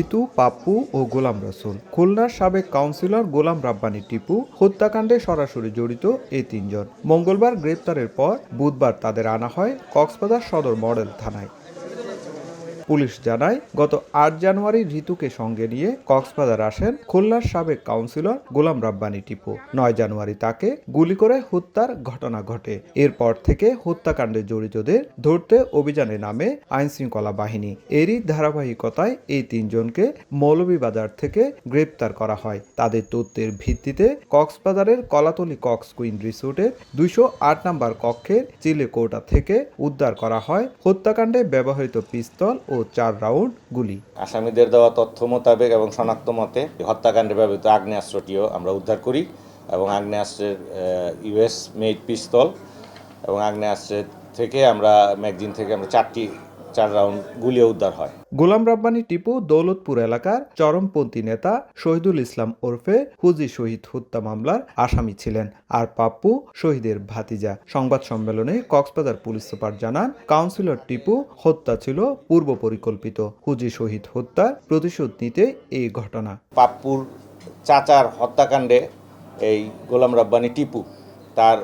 ঋতু, পাপ্পু ও গোলাম রসুল। খুলনার সাবেক কাউন্সিলর গোলাম রাব্বানি টিপু হত্যাকাণ্ডে সরাসরি জড়িত এই তিনজন। মঙ্গলবার গ্রেপ্তারের পর বুধবার তাদের আনা হয় কক্সবাজার সদর মডেল থানায়। পুলিশ জানায়, গত আট জানুয়ারি ঋতুকে সঙ্গে নিয়ে কক্সবাজার আসেন খুলনার সাবেক কাউন্সিলর গোলাম রাব্বানি টিপু। নয় জানুয়ারি তাকে গুলি করে হত্যার ঘটনা ঘটে। এরপর থেকে হত্যাকাণ্ডে জড়িতদের ধরতে অভিযানে নামে আইনশৃঙ্খলা বাহিনী। এরই ধারাবাহিকতায় এই তিনজনকে মৌলভীবাজার থেকে গ্রেপ্তার করা হয়। তাদের তথ্যের ভিত্তিতে কক্সবাজারের কলাতলি কক্স কুইন রিসোর্টের দুইশো আট নম্বর কক্ষের চিলেকোটা থেকে উদ্ধার করা হয়। হত্যাকাণ্ডে ব্যবহৃত পিস্তল ও চার রাউন্ড গুলি। আসামিদের দেওয়া তথ্য মোতাবেক এবং শনাক্ত মতে হত্যাকাণ্ডে ব্যবহৃত আগ্নেয়াস্ত্রটিও আমরা উদ্ধার করি এবং আগ্নেয়াস্ত্রের ইউএস মেড পিস্তল এবং আগ্নেয়াস্ত্রের থেকে আমরা, ম্যাগজিন থেকে আমরা চারটি চার রাউন্ড গুলিও উদ্ধার হয়। গোলাম রাব্বানি টিপু দৌলতপুর এলাকার চরমপন্থী নেতা শহীদুল ইসলাম ওরফে হুজি শহীদ হত্যা মামলার আসামি ছিলেন আর পাপ্পু শহীদের ভাতিজা। সংবাদ সম্মেলনে কক্সবাজার পুলিশ সুপার জানান কাউন্সিলর টিপু হত্যা ছিল পূর্ব পরিকল্পিত। হুজি শহীদ হত্যার প্রতিশোধ নিতে এই ঘটনা। পাপ্পুর চাচার হত্যাকাণ্ডে এই গোলাম রাব্বানি টিপু তার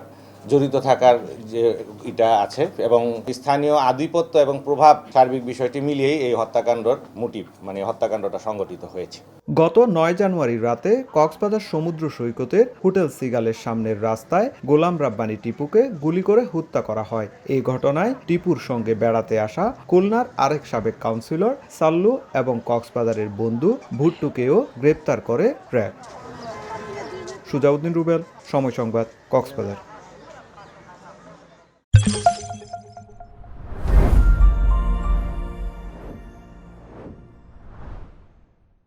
জড়িত থাকার যে এটা আছে এবং স্থানীয় আধিপত্য এবং প্রভাব সার্বিক বিষয়টি মিলিয়েই এই হত্যাকাণ্ডর মোটিভ মানে হত্যাকাণ্ডটা সংগঠিত হয়েছে। গত নয় জানুয়ারি রাতে কক্সবাজার সমুদ্র সৈকতের হোটেল সিগালের সামনের রাস্তায় গোলাম রাব্বানি টিপুকে গুলি করে হত্যা করা হয়। এই ঘটনায় টিপুর সঙ্গে বেড়াতে আসা খুলনার আরেক সাবেক কাউন্সিলর সাল্লু এবং কক্সবাজারের বন্ধু ভুট্টুকেও গ্রেপ্তার করে র্যাব। সুজাউদ্দিন রুবেল, সময় সংবাদ, কক্সবাজার।